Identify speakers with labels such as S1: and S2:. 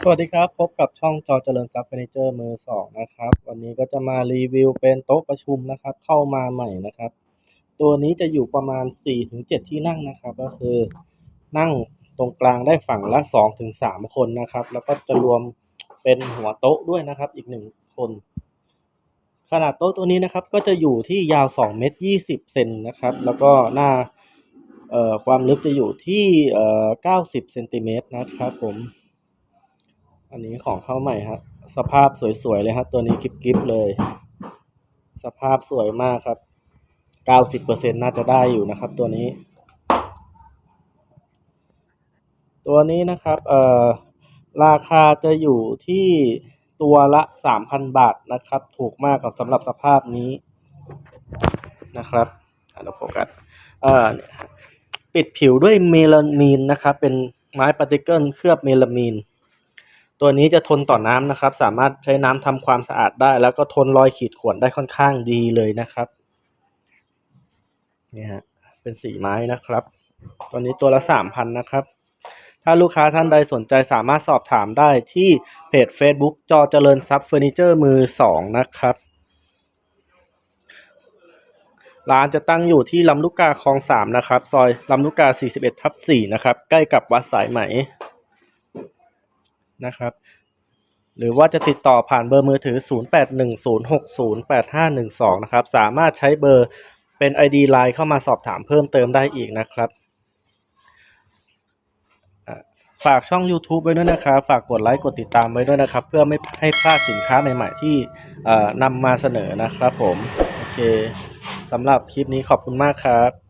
S1: สวัสดีครับ พบกับช่องจอเจริญทรัพย์เฟอร์นิเจอร์มือสองนะครับ วันนี้ก็จะมารีวิวเป็นโต๊ะประชุมนะครับ เข้ามาใหม่นะครับ ตัวนี้จะอยู่ประมาณ 4-7 ที่นั่งนะครับ ก็คือนั่งตรงกลางได้ฝั่งละ 2-3 คนนะครับ แล้วก็จะรวมเป็นหัวโต๊ะด้วยนะครับ อีกหนึ่งคน ขนาดโต๊ะตัวนี้นะครับ ก็จะอยู่ที่ยาว 2 เมตร 20 เซนนะครับ แล้วก็หน้าเอ่อความลึกจะอยู่ที่เอ่อ90 เซนติเมตรนะครับผม อันนี้ของเข้าใหม่ครับสภาพสวยๆเลยครับตัวนี้กิ๊บๆเลย สภาพสวยมากครับ90%น่าจะได้อยู่นะครับ ตัวนี้ ตัวนี้นะครับ เอ่อ ราคาจะอยู่ที่ตัวละ3,000บาทนะครับ ถูกมากกับสำหรับสภาพนี้นะครับเราโฟกัสเอ่อปิดผิวด้วยเมลามีนนะครับ เป็นไม้ปาร์ติเกิลเคลือบเมลามีน ตัวนี้จะทนต่อน้ำนะครับ สามารถใช้น้ำทำความสะอาดได้ แล้วก็ทนรอยขีดข่วนได้ค่อนข้างดีเลยนะครับนี่ฮะเป็นสีไม้นะครับตัวนี้ตัวละสามพันนะครับ ถ้าลูกค้าท่านใดสนใจสามารถสอบถามได้ที่เพจ Facebook จอเจริญทรัพย์เฟอร์นิเจอร์มือสองนะครับ ร้านจะตั้งอยู่ที่ลำลูกกาคลองสามนะครับ ซอยลำลูกกา 41 ทับ4นะครับ ใกล้กับวัดสายไหม นะครับ หรือว่าจะติดต่อผ่านเบอร์มือถือ 0810608512 นะครับ สามารถใช้เบอร์เป็น ID Line เข้ามาสอบถามเพิ่มเติมได้อีกนะครับฝากช่อง YouTube ไว้ด้วยนะครับ ฝากกดไลค์กดติดตามไว้ด้วยนะครับ เพื่อไม่ให้พลาดสินค้าใหม่ๆที่เอ่นำมาเสนอนะครับผม โอเคสำหรับคลิปนี้ขอบคุณมากครับ